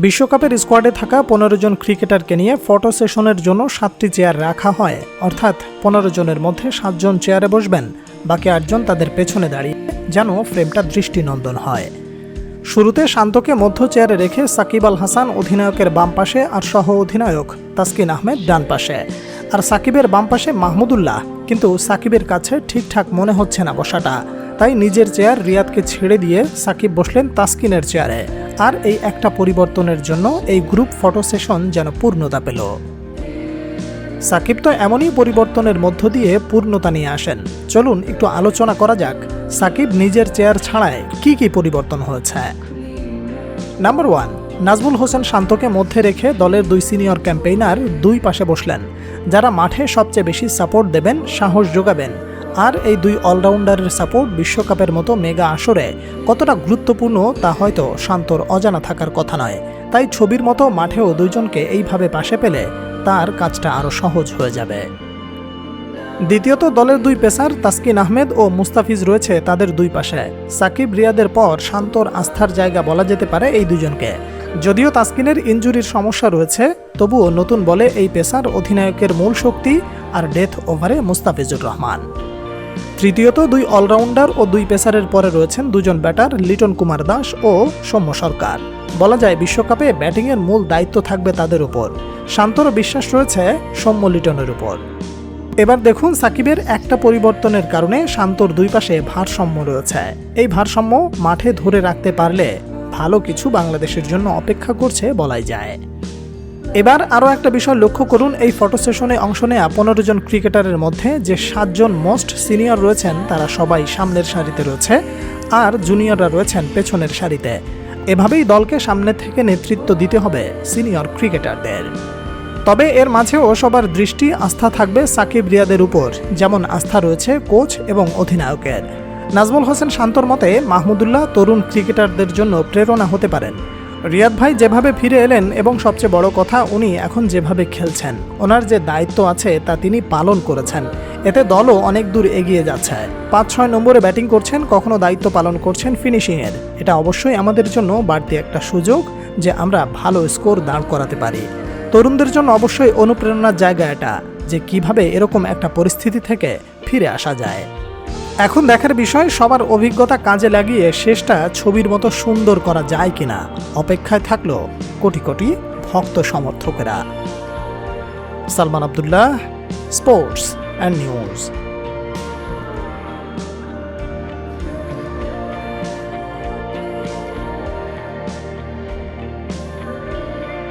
বিশ্বকাপের স্কোয়াডে থাকা পনেরো জন ক্রিকেটারকে নিয়ে ফটো সেশনের জন্য সাতটি চেয়ার রাখা হয়। অর্থাৎ পনেরো জনের মধ্যে সাতজন চেয়ারে বসবেন, বাকি আটজন তাদের পেছনে দাঁড়িয়ে যেন ফ্রেমটা দৃষ্টিনন্দন হয়। শুরুতে শান্তকে মধ্য চেয়ারে রেখে সাকিব আল হাসান অধিনায়কের বাম পাশে আর সহ অধিনায়ক তাসকিন আহমেদ ডান পাশে। আর সাকিবের বাম পাশে মাহমুদুল্লাহ, কিন্তু সাকিবের কাছে ঠিকঠাক মনে হচ্ছে না বসাটা। তাই নিজের চেয়ার রিয়াদকে ছেড়ে দিয়ে সাকিব বসলেন তাসকিনের চেয়ারে। আর এই একটা পরিবর্তনের জন্য এই গ্রুপ ফটো সেশন যেন পূর্ণতা পেল। সাকিব তো এমনই পরিবর্তনের মধ্য দিয়ে পূর্ণতা নিয়ে আসেন। চলুন একটু আলোচনা করা যাক, সাকিব নিজের চেয়ার ছাড়ায় কি কি পরিবর্তন হয়েছে। নাম্বার ওয়ান, নাজমুল হোসেন শান্তকে মধ্যে রেখে দলের দুই সিনিয়র ক্যাম্পেইনার দুই পাশে বসলেন, যারা মাঠে সবচেয়ে বেশি সাপোর্ট দেবেন, সাহস যোগাবেন। আর এই দুই অলরাউন্ডারের সাপোর্ট বিশ্বকাপের মতো মেগা আসরে কতটা গুরুত্বপূর্ণ তা হয়তো শান্তর অজানা থাকার কথা নয়। তাই ছবির মতো মাঠেও দুইজনকে এইভাবে পাশে পেলে তার কাজটা আরও সহজ হয়ে যাবে। দ্বিতীয়ত দলের দুই পেসার তাসকিন আহমেদ ও মুস্তাফিজ রয়েছে তাদের দুই পাশে। সাকিব রিয়াদের পর শান্তর আস্থার জায়গা বলা যেতে পারে এই দুজনকে যদিও তাসকিনের ইঞ্জুরির সমস্যা রয়েছে, তবুও নতুন বলে এই পেসার অধিনায়কের মূল শক্তি আর ডেথ ওভারে মুস্তাফিজুর রহমান। তৃতীয়ত দুই অলরাউন্ডার ও দুই পেসারের পরে রয়েছেন দুজন ব্যাটার লিটন কুমার দাস ও সৌম্য সরকার। বলা যায় বিশ্বকাপে ব্যাটিংয়ের মূল দায়িত্ব থাকবে তাদের উপর। শান্তরও বিশ্বাস রয়েছে সৌম্য লিটনের উপর। এবার দেখুন সাকিবের একটা পরিবর্তনের কারণে শান্তর দুই পাশে ভারসাম্য রয়েছে। এই ভারসাম্য মাঠে ধরে রাখতে পারলে ভালো কিছু বাংলাদেশের জন্য অপেক্ষা করছে বলাই যায়। এবার আরও একটা বিষয় লক্ষ্য করুন, এই ফটো সেশনে অংশ নেয়া পনেরো জন ক্রিকেটারের মধ্যে যে সাতজন মোস্ট সিনিয়র রয়েছেন, তারা সবাই সামনের সারিতে রয়েছে আর জুনিয়ররা রয়েছেন পেছনের সারিতে। এভাবেই দলকে সামনে থেকে নেতৃত্ব দিতে হবে সিনিয়র ক্রিকেটারদের। তবে এর মাঝেও সবার দৃষ্টি আস্থা থাকবে সাকিব রিয়াদের উপর, যেমন আস্থা রয়েছে কোচ এবং অধিনায়কের। নাজমুল হোসেন শান্তর মতে, মাহমুদুল্লাহ তরুণ ক্রিকেটারদের জন্য প্রেরণা হতে পারেন। রিয়াদ ভাই যেভাবে ফিরে এলেন এবং সবচেয়ে বড় কথা, উনি এখন যেভাবে খেলছেন, ওনার যে দায়িত্ব আছে তা তিনি পালন করেছেন। এতে দলও অনেক দূর এগিয়ে যাচ্ছে। পাঁচ ছয় নম্বরে ব্যাটিং করছেন, কখনো দায়িত্ব পালন করছেন ফিনিশিংয়ের। এটা অবশ্যই আমাদের জন্য বাড়তি একটা সুযোগ যে আমরা ভালো স্কোর দাঁড় করাতে পারি। তরুণদের জন্য অবশ্যই অনুপ্রেরণার জায়গা এটা, যে কীভাবে এরকম একটা পরিস্থিতি থেকে ফিরে আসা যায়। এখন দেখার বিষয়, সবার অভিজ্ঞতা কাজে লাগিয়ে শেষটা ছবির মতো সুন্দর করা যায় কিনা। অপেক্ষায় থাকল কোটি কোটি ভক্ত সমর্থকেরা। Salman Abdullah, sports and news.